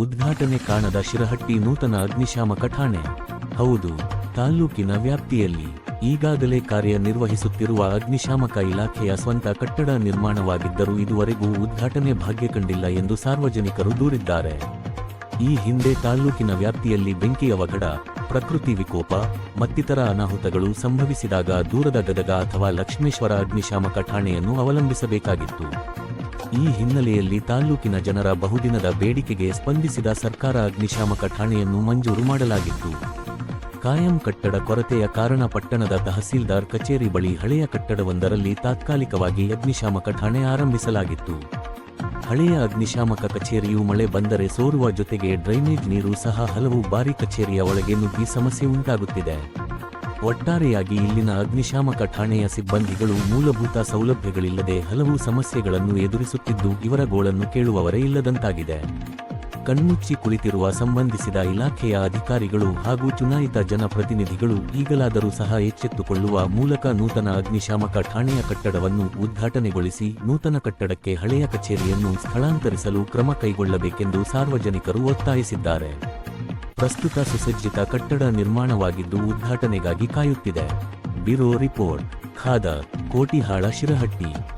ಉದ್ಘಾಟನೆ ಕಾಣದ ಶಿರಹಟ್ಟಿ ನೂತನ ಅಗ್ನಿಶಾಮಕ ಠಾಣೆ ಹೌದು, ತಾಲ್ಲೂಕಿನ ವ್ಯಾಪ್ತಿಯಲ್ಲಿ ಈಗಾಗಲೇ ಕಾರ್ಯನಿರ್ವಹಿಸುತ್ತಿರುವ ಅಗ್ನಿಶಾಮಕ ಇಲಾಖೆಯ ಸ್ವಂತ ಕಟ್ಟಡ ನಿರ್ಮಾಣವಾಗಿದ್ದರೂ ಇದುವರೆಗೂ ಉದ್ಘಾಟನೆ ಭಾಗ್ಯ ಕಂಡಿಲ್ಲ ಎಂದು ಸಾರ್ವಜನಿಕರು ದೂರಿದ್ದಾರೆ. ಈ ಹಿಂದೆ ತಾಲ್ಲೂಕಿನ ವ್ಯಾಪ್ತಿಯಲ್ಲಿ ಬೆಂಕಿ ಅವಘಡ, ಪ್ರಕೃತಿ ವಿಕೋಪ, ಮತ್ತಿತರ ಅನಾಹುತಗಳು ಸಂಭವಿಸಿದಾಗ ದೂರದ ಗದಗ ಅಥವಾ ಲಕ್ಷ್ಮೇಶ್ವರ ಅಗ್ನಿಶಾಮಕ ಠಾಣೆಯನ್ನು ಅವಲಂಬಿಸಬೇಕಾಗಿತ್ತು. ಈ ಹಿನ್ನೆಲೆಯಲ್ಲಿ ತಾಲ್ಲೂಕಿನ ಜನರ ಬಹುದಿನದ ಬೇಡಿಕೆಗೆ ಸ್ಪಂದಿಸಿದ ಸರ್ಕಾರ ಅಗ್ನಿಶಾಮಕ ಠಾಣೆಯನ್ನು ಮಂಜೂರು ಮಾಡಲಾಗಿತ್ತು. ಕಾಯಂ ಕಟ್ಟಡ ಕೊರತೆಯ ಕಾರಣ ಪಟ್ಟಣದ ತಹಸೀಲ್ದಾರ್ ಕಚೇರಿ ಬಳಿ ಹಳೆಯ ಕಟ್ಟಡವೊಂದರಲ್ಲಿ ತಾತ್ಕಾಲಿಕವಾಗಿ ಅಗ್ನಿಶಾಮಕ ಠಾಣೆ ಆರಂಭಿಸಲಾಗಿತ್ತು. ಹಳೆಯ ಅಗ್ನಿಶಾಮಕ ಕಚೇರಿಯು ಮಳೆ ಬಂದರೆ ಸೋರುವ ಜೊತೆಗೆ ಡ್ರೈನೇಜ್ ನೀರು ಸಹ ಹಲವು ಬಾರಿ ಕಚೇರಿಯ ಒಳಗೆ ನುಗ್ಗಿ ಸಮಸ್ಯೆ ಉಂಟಾಗುತ್ತಿದೆ. ಒಟ್ಟಾರೆಯಾಗಿ ಇಲ್ಲಿನ ಅಗ್ನಿಶಾಮಕ ಠಾಣೆಯ ಸಿಬ್ಬಂದಿಗಳು ಮೂಲಭೂತ ಸೌಲಭ್ಯಗಳಿಲ್ಲದೆ ಹಲವು ಸಮಸ್ಯೆಗಳನ್ನು ಎದುರಿಸುತ್ತಿದ್ದು ಇವರ ಗೋಳನ್ನು ಕೇಳುವವರೇ ಇಲ್ಲದಂತಾಗಿದೆ. ಕಣ್ಮುಚ್ಚಿ ಕುಳಿತಿರುವ ಸಂಬಂಧಿಸಿದ ಇಲಾಖೆಯ ಅಧಿಕಾರಿಗಳು ಹಾಗೂ ಚುನಾಯಿತ ಜನಪ್ರತಿನಿಧಿಗಳು ಈಗಲಾದರೂ ಸಹ ಎಚ್ಚೆತ್ತುಕೊಳ್ಳುವ ಮೂಲಕ ನೂತನ ಅಗ್ನಿಶಾಮಕ ಠಾಣೆಯ ಕಟ್ಟಡವನ್ನು ಉದ್ಘಾಟನೆಗೊಳಿಸಿ ನೂತನ ಕಟ್ಟಡಕ್ಕೆ ಹಳೆಯ ಕಚೇರಿಯನ್ನು ಸ್ಥಳಾಂತರಿಸಲು ಕ್ರಮ ಕೈಗೊಳ್ಳಬೇಕೆಂದು ಸಾರ್ವಜನಿಕರು ಒತ್ತಾಯಿಸಿದ್ದಾರೆ. ಪ್ರಸ್ತುತ ಸುಸಜ್ಜಿತ ಕಟ್ಟಡ ನಿರ್ಮಾಣವಾಗಿದ್ದು ಉದ್ಘಾಟನೆಗಾಗಿ ಕಾಯುತ್ತಿದೆ. ಬ್ಯೂರೋ ರಿಪೋರ್ಟ್ ಖಾದ ಕೋಟಿಹಾಳ ಶಿರಹಟ್ಟಿ.